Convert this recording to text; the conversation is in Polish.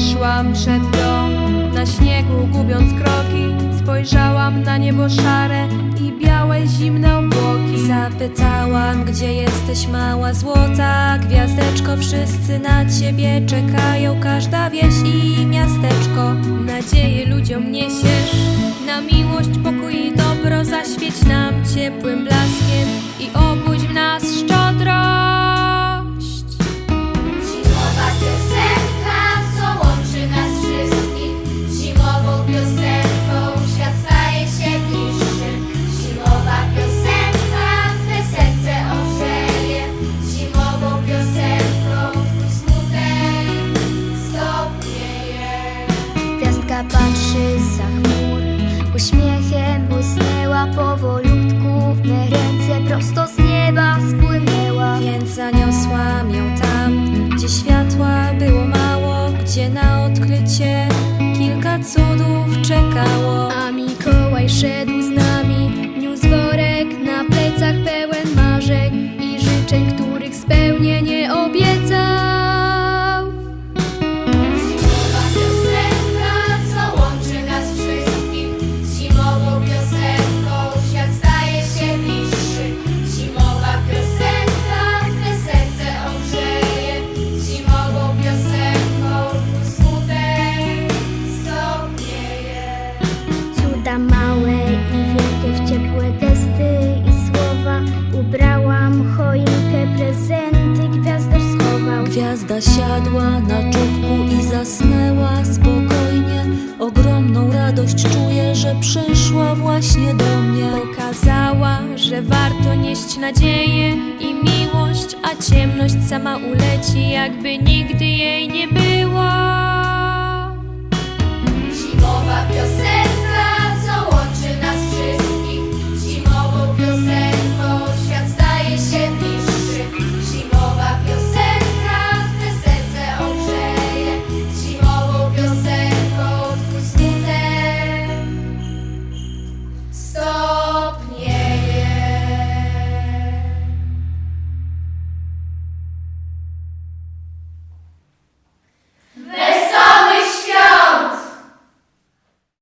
Wyszłam przed dom, na śniegu gubiąc kroki. Spojrzałam na niebo szare i białe zimne obłoki. Zapytałam, gdzie jesteś mała złota? Gwiazdeczko, wszyscy na ciebie czekają. Każda wieś i miasteczko. Nadzieję ludziom niesiesz Na miłość, pokój i dobro Zaświeć nam ciepłym blaskiem. I obudź Patrzy za chmur, uśmiechem błysnęła powolutku w me ręce prosto z nieba spłynęła. Więc zaniosłam ją tam, gdzie światła było mało Gdzie na odkrycie kilka cudów czekało A Mikołaj szedł z nami, niósł worek na plecach pełen marzeń i życzeń, których spełnienie przyszła właśnie do mnie. Pokazała, że warto nieść nadzieję i miłość A ciemność sama uleci, jakby nigdy jej nie było. Zimowa piosenka,